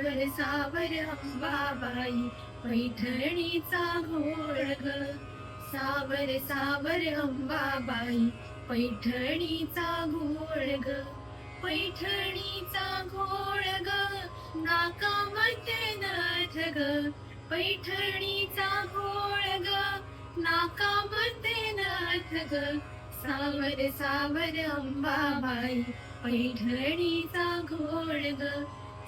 सावर सावर अंबाबाई. पैठणीचा घोळ ग. सावर सावर अंबाबाई. पैठणीचा घोळ ग. पैठणीचा घोळ ग. नाकामध्ये नाथ ग. पैठणीचा घोळ ग. नाकामध्ये नथ ग. सावर सावर अंबाबाई. पैठणीचा घोळ ग.